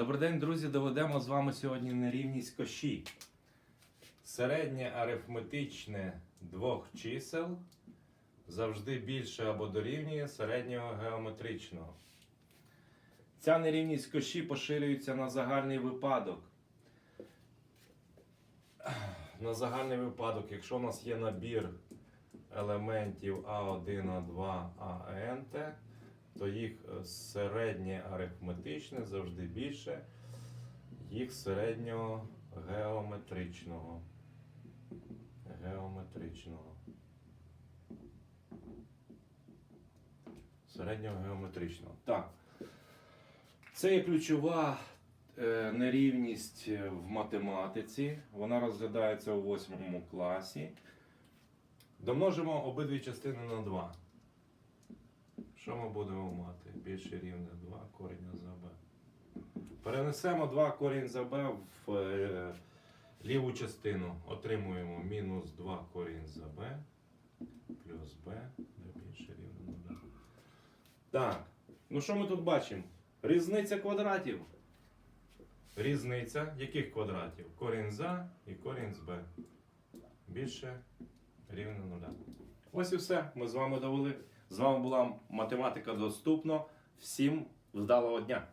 Добрий день, друзі! Доведемо з вами сьогодні нерівність коші. Середнє арифметичне двох чисел завжди більше або дорівнює середнього геометричного. Ця нерівність коші поширюється на загальний випадок. На загальний випадок, якщо у нас є набір елементів А1, А2, АНТ, то їх е, середнє арифметичне завжди більше їх середнього геометричного. Геометричного. Середнього геометричного. Так. Це є ключова е, нерівність е, в математиці. Вона розглядається у восьмому класі. Домножимо обидві частини на 2. Що ми будемо мати? Більше рівне 2 коріння за b. Перенесемо 2 корінь за b в е, ліву частину. Отримуємо мінус 2 корінь за b плюс b де більше рівне 0. Так. Ну що ми тут бачимо? Різниця квадратів. Різниця яких квадратів? Корінь за і корінь з b. Більше рівне нуля. Ось і все. Ми з вами довели. З вами була математика доступно. Всім вдалого дня!